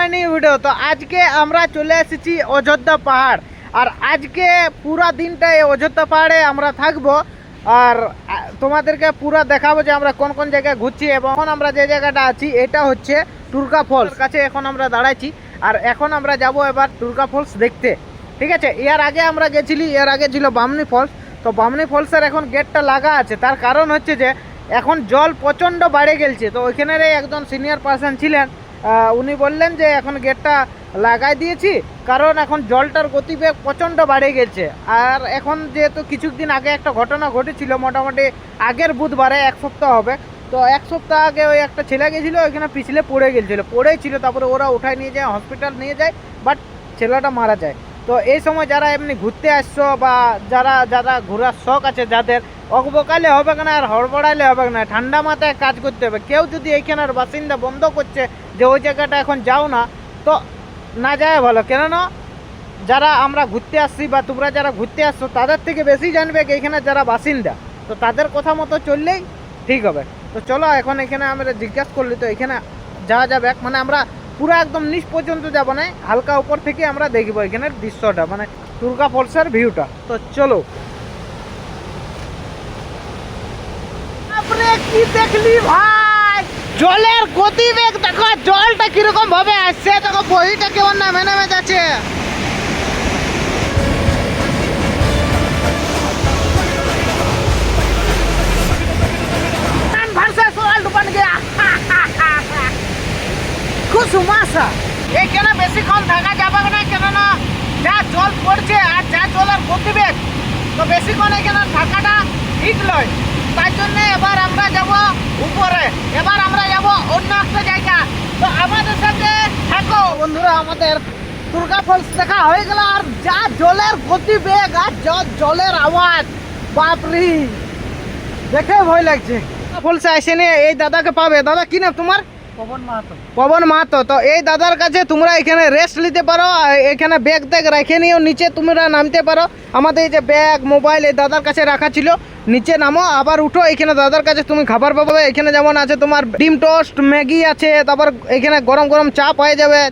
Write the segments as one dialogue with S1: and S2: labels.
S1: সময় নেই ভিডিও তো আজকে আমরা চলে এসেছি অযোধ্যা পাহাড়। আর আজকে পুরা দিনটা এই অযোধ্যা পাহাড়ে আমরা থাকব। আর তোমাদেরকে পুরো দেখাবো যে আমরা কোন কোন জায়গায় ঘুরছি এবং এখন আমরা যে জায়গাটা আছি, এটা হচ্ছে টুরকা ফলস কাছে এখন আমরা দাঁড়াইছি। আর এখন আমরা যাব এবার টুরকা ফলস দেখতে। ঠিক আছে? এর আগে আমরা গেছিলি, এর আগে ছিল বামনি ফলস তো বামনি ফলসের এখন গেটটা লাগা আছে। তার কারণ হচ্ছে যে, এখন জল প্রচণ্ড বাড়ে গেলছে। তো ওইখানের একজন সিনিয়র পার্সন ছিলেন। উনি বললেন যে এখন গেটটা লাগাই দিয়েছি, কারণ এখন জলটার গতিবেগ প্রচণ্ড বাড়ে গেছে। আর এখন যেহেতু কিছুদিন আগে একটা ঘটনা ঘটেছিল, মোটামুটি আগের বুধবারে এক সপ্তাহ হবে, তো এক সপ্তাহ আগে ওই একটা ছেলে গেছিল, ওইখানে পিছলে পড়ে গেছিল পড়েই ছিল, তারপরে ওরা উঠায় নিয়ে যায় হসপিটাল নিয়ে যায় বাট ছেলেটা মারা যায়। তো এই সময় যারা এমনি ঘুরতে আসছো বা যারা যারা ঘোরার শখ আছে যাদের অকবকালে হবে না আর হড়বড়াইলে হবে না ঠান্ডা মাথায় কাজ করতে হবে। কেউ যদি এইখানের বাসিন্দা বন্ধ করছে যে ওই জায়গাটা এখন যাও না, তো না যায় ভালো। কেননা যারা আমরা ঘুরতে আসছি বা তোমরা যারা ঘুরতে আসছো, তাদের থেকে বেশি জানবে কি এখানে যারা বাসিন্দা। তো তাদের কথা মতো চললেই ঠিক হবে। তো চলো, এখন এখানে আমরা জিজ্ঞাসা করলি তো এখানে যাওয়া যাবে। মানে আমরা পুরো একদম নিচ পর্যন্ত যাব না, হালকা উপর থেকে আমরা দেখব এখানে দৃশ্যটা মানে দুর্গা ফলসের ভিউটা তো চলো। কি দেখলি ভাই? জলের গতিবেগ, দেখো জলটা কীরকম ভাবে আসছে, দেখো, বহিটা কেমন না মেনে যাচ্ছে। সুমাসা এখানে বেশিক্ষণ থাকা যাবে না, কেননা যা জল পড়ছে আর যা জলের গতিবেগ, তো বেশিক্ষণ এখানে থাকাটা ঠিক নয়। তার জন্য এবার আমরা যাব উপরে। এবার আমরা যাব অন্য একটা জায়গা। তো আমাদের সাথে থাকো। বন্ধুরা, আমাদের দুর্গা ফলস দেখা হয়ে গেল, আর যা জলের গতিবেগ আর যা জলের আওয়াজ, বাপরি! দেখে ভয় লাগছে। ফলসে আসেনি, এই দাদাকে পাবে। দাদা, কি নাম তোমার?
S2: পবন মাহাতো।
S1: পবন তো এই দাদার কাছে তোমরা এখানে রেস্ট নিতে পারো এখানে ব্যাগ ট্যাগ রেখে নিও নিচে তোমরা নামতে পারো। আমাদের এই যে ব্যাগ মোবাইল এই দাদার কাছে রাখা ছিল নিচে নামো আবার উঠো এখানে দাদার কাছে তুমি খাবার পাবে। এখানে যেমন আছে তোমার ডিম টোস্ট ম্যাগি আছে তারপর এখানে গরম গরম চা পাওয়া যাবে।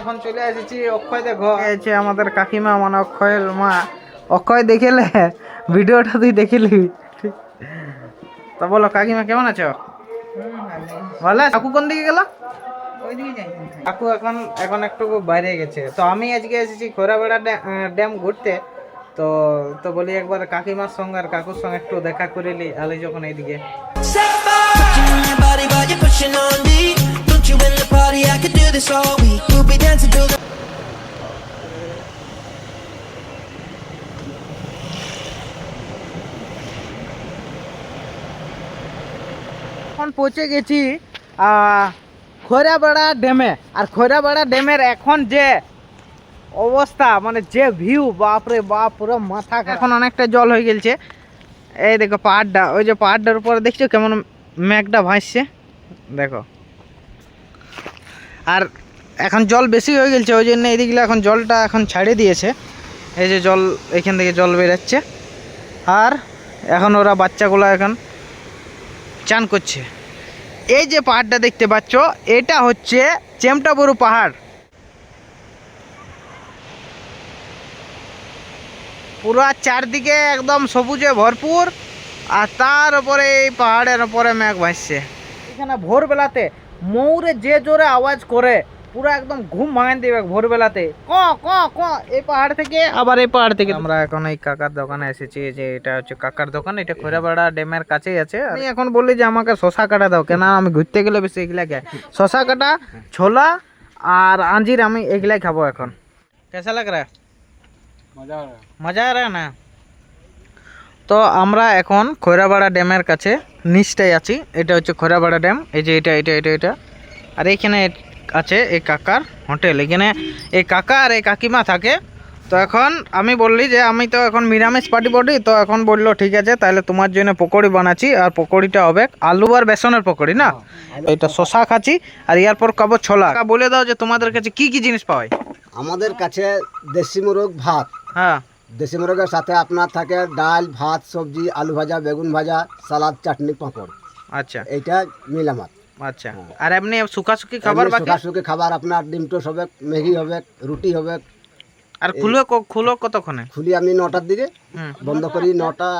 S1: এখন চলে এসেছি অক্ষয় দেখো আছে আমাদের কাকিমা মানে অক্ষয়ের মা। অক্ষয় দেখিলে ভিডিওটা তুই দেখিলি? তা বলো, কাকিমা কেমন আছো? ভালো? কাকু কোন দিকে গেল? কাকু এখন এখন একটু বাইরে গেছে। তো আমি আজকে এসেছি খোরাবেড়া ড্যাম ঘুরতে। তো তো বলি একবার কাকিমার সঙ্গে আর কাকুর সঙ্গে একটু দেখা করে নি আলে যখন এইদিকে। এখন পৌঁছে গেছি খৈরাবেড়া ড্যামে। আর খৈরাবেড়া ড্যামের এখন যে অবস্থা মানে যে ভিউ বাপরে বাপ মাথা এখন অনেকটা জল হয়ে গেছে এই দেখো পাহাড়টা, ওই যে পাহাড়টার উপরে দেখছ কেমন মেঘটা ভাসছে? দেখো। আর এখন জল বেশি হয়ে গেছে ওই জন্য এইদিকগুলো এখন জলটা এখন ছাড়ে দিয়েছে। এই যে জল, এখান থেকে জল বেরাচ্ছে। আর এখন ওরা বাচ্চাগুলো এখন চান করছে। এই যে পাহাড়টা দেখতে পাচ্ছ, এটা হচ্ছে চেমটাবুরু পাহাড়। পুরো চারদিকে একদম সবুজে ভরপুর, আর তার উপরে এই পাহাড়ের উপরে মেঘ ভাসছে। এখানে ভোরবেলাতে ময়ূরে যে জোরে আওয়াজ করে পুরো একদম ঘুম ভাঙান দিবে ভোরবেলাতে। ক ক ক এই পাহাড় থেকে। আবার এই পাহাড় থেকে। আমরা এখন এই কাকার দোকানে এসেছি যে এটা হচ্ছে কাকার দোকান এটা খৈরাপাড়া ড্যামের কাছেই আছে। আমি এখন বললি যে আমাকে শশা কাটা দাও কেন আমি ঘুরতে গেলে বেশি এগুলা খাই শশা কাটা ছোলা আর আঞ্জির আমি এগুলাই খাব এখন। কেসা লাগ রা?
S2: মজা
S1: মজা আর না? তো আমরা এখন খৈরাবাড়া ড্যামের কাছে নিচটাই আছি। এটা হচ্ছে খৈরাবাড়া ড্যাম এই যে এটা এটা এটা এটা। আর এইখানে আছে এই কাকার হোটেল। এখানে এই কাকা আর এই কাকিমা থাকে। তো এখন আমি বললি যে আমি তো এখন নিরামিষ পার্টি বডি তো এখন বলল ঠিক আছে তাহলে তোমার জন্য পকোড়ি বানাচ্ছি আর পকোড়িটা হবে আলু আর বেসনের পকোড়ি না? এটা শশা খাচ্ছি আর এরপর খাব ছোলা। বলে দাও যে তোমাদের কাছে কি কি জিনিস পাওয়ায়
S3: আমাদের কাছে দেশি মুরগ ভাত।
S1: হ্যাঁ।
S3: দেশি মুরগের সাথে আপনার থাকে ডাল ভাত সবজি আলু ভাজা বেগুন ভাজা সালাদ চাটনি পাঁপড়।
S1: আচ্ছা।
S3: এইটা মিলামাত।
S1: আচ্ছা। আর এমনি শুকা শুকি খাবার বাকি?
S3: শুকাশুকি খাবার আপনার ডিম টোস হবে ম্যাগি হবে রুটি হবে
S1: আর খুলো খুলো কতক্ষণে?
S3: খুলি আমি নটার দিকে
S1: হুম।
S3: বন্ধ করি নটা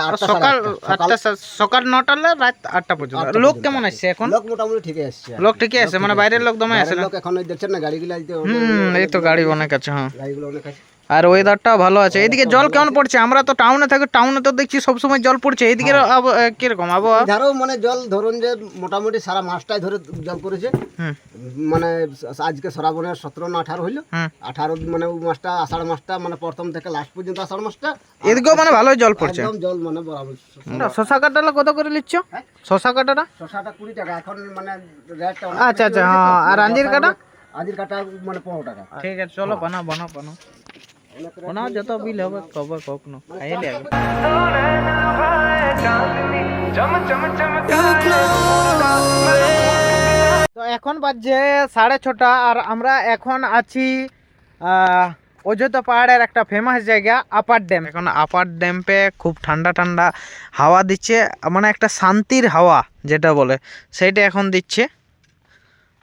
S3: আটটা
S1: সকাল
S3: আটটা। সকাল
S1: নটা রাত আটটা পর্যন্ত। লোক কেমন আসছে এখন?
S3: লোক মোটামুটি ঠিকই আসছে।
S1: লোক ঠিকই আছে মানে বাইরের লোক দমে আসে
S3: লোক এখন দেখছেন না গাড়িগুলো
S1: হুম এই তো গাড়ি অনেক আছে হ্যাঁ।
S3: গাড়িগুলো অনেক আছে।
S1: আর ওয়েদারটাও ভালো আছে। এদিকে জল কেমন পড়ছে? আমরা তো টাউনে থাকি টাউনে তো দেখছি সবসময় জল পড়ছে। এদিকে এ, কীরকম? আবহাওয়া?
S3: ধরো মানে জল ধরুন যে মোটামুটি সারা মাসটাই ধরে জল পড়েছে। মানে আজকে শ্রাবণের সতেরো না আঠারো হইল। আঠারো মানে ওই মাসটা আষাঢ় মাসটা মানে প্রথম থেকে লাস্ট পর্যন্ত আষাঢ় মাসটা।
S1: এদিকেও মানে ভালোই জল পড়ছে।
S3: একদম জল মানে বরাবর।
S1: শশা কাটাটা কত করে নিচ্ছ? শশা কাটাটা?
S3: শশাটা কুড়ি টাকা এখন মানে রেটটা
S1: আচ্ছা আচ্ছা হ্যাঁ আর আঞ্জির কাটা?
S3: আদির কাটা মানে পনেরো টাকা।
S1: ঠিক আছে চলো বানাও বানাও বানাও। বানাও যত বিল হবে কবে কখনো খাইলে আগে। তো এখন বাজছে সাড়ে ছটা, আর আমরা এখন আছি অযোধ্যা পাহাড়ের একটা ফেমাস জায়গা, আপার ড্যাম। এখন আপার ড্যাম্পে খুব ঠান্ডা ঠান্ডা হাওয়া দিচ্ছে মানে একটা শান্তির হাওয়া যেটা বলে, সেইটা এখন দিচ্ছে।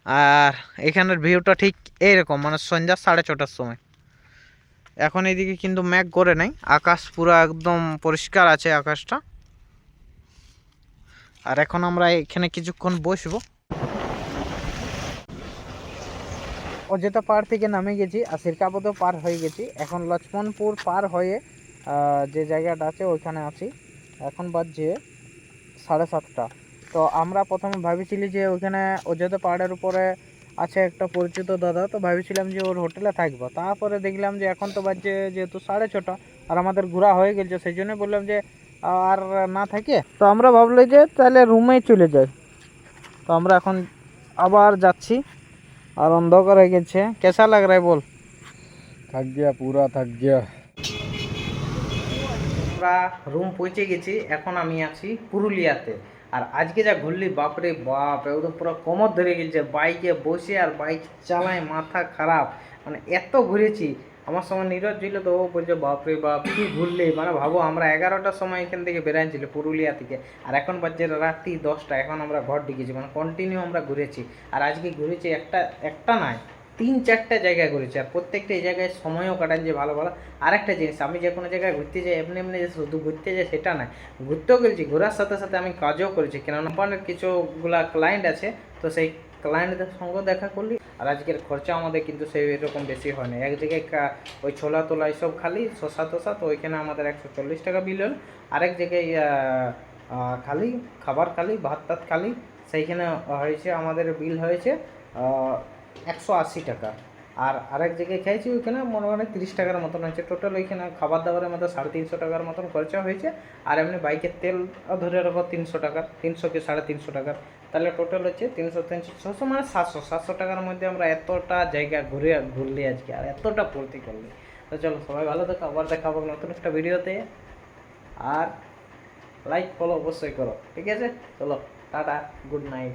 S1: আর এখানের ভিউটা ঠিক এইরকম মানে সন্ধ্যা সাড়ে ছটার সময়। এখন এইদিকে কিন্তু ম্যাঘ করে নাই। আকাশ পুরো একদম পরিষ্কার আছে আকাশটা। আর এখন আমরা এখানে কিছুক্ষণ বসবো। অযোধ্যা পাহাড় থেকে নামে গেছি, আর সিরকাপদও পার হয়ে গেছি। এখন লক্ষ্মণপুর পার হয়ে যে জায়গাটা আছে ওইখানে আছি। এখন বাজছে সাড়ে সাতটা। তো আমরা প্রথমে ভাবিছিলি যে ওইখানে অযোধ্যা পাহাড়ের উপরে আছে একটা পরিচিত দাদা তো ভাবছিলাম যে ওর হোটেলে থাকব। তারপরে দেখলাম যে এখন তো বাজে যেহেতু সাড়ে ছটা আর আমাদের ঘোরা হয়ে গেছে সেই জন্য বললাম যে আর না থাকে। তো আমরা ভাবলাম যে তাহলে রুমেই চলে যাই। তো আমরা এখন আবার যাচ্ছি আর অন্ধকার হয়ে গেছে। কেসা লাগ রায় বল?
S2: থাক গিয়া পুরা থাক গিয়া।
S1: আমরা রুম পৌঁছে গেছি এখন আমি আছি পুরুলিয়াতে। আর আজকে যা ঘুরলি, বাপরে বাপ, একদম পুরো কোমর ধরে গেছে বাইকে বসে আর বাইক চালায়, মাথা খারাপ। মানে এত ঘুরেছি। আমার সময় নীরজ ছিল তো, ও বলছে, বাপরে বাপ, কি ঘুরলে? মানে ভাবো, আমরা এগারোটার সময় এখান থেকে বেরাইছিল পুরুলিয়া থেকে। আর এখন বাজছে রাত্রি দশটা, এখন আমরা ঘর ঢুকেছি। মানে কন্টিনিউ আমরা ঘুরেছি। আর আজকে ঘুরেছি একটা একটা নয় তিন চারটা জায়গায় ঘুরেছি আর প্রত্যেকটা এই জায়গায় সময়ও কাটান যে ভালো ভালো। আর একটা জিনিস, আমি যে কোনো জায়গায় ঘুরতে যাই, এমনি এমনি যে শুধু ঘুরতে যাই সেটা নয়, ঘুরতেও গেছি ঘোরার সাথে সাথে আমি কাজও করেছি। কেন কোম্পানির কিছুগুলা ক্লায়েন্ট আছে, তো সেই ক্লায়েন্টদের সঙ্গে দেখা করলি। আর আজকের খরচা আমাদের কিন্তু সেই এরকম বেশি হয় না। এক জায়গায় ওই ছোলা তোলা এইসব খালি, শসা তোসা তো ওইখানে আমাদের একশো চল্লিশ টাকা বিল হল। আরেক জায়গায় খালি, খাবার খালি, ভাত টাত খালি, সেইখানে হয়েছে, আমাদের বিল হয়েছে একশো আশি টাকা। আর আরেক জায়গায় খেয়েছি ওইখানে মনে হয় তিরিশ টাকার মতন হয়েছে। টোটাল ওইখানে খাবার দাবারের মতো সাড়ে তিনশো টাকার মতন খরচা হয়েছে। আর এমনি বাইকের তেল ধরে রাখো তিনশো টাকার, তিনশো কি সাড়ে তিনশো টাকার। তাহলে টোটাল হচ্ছে তিনশো তিনশো, ছশো মানে সাতশো সাতশো টাকার মধ্যে আমরা এতটা জায়গা ঘুরে ঘুরলি আজকে, আর এতটা ফুর্তি করলি। তো চলো সবাই ভালো থাকো, আবার দেখাবো নতুন একটা ভিডিওতে। আর লাইক ফলো অবশ্যই করো, ঠিক আছে? চলো, টাটা গুড নাইট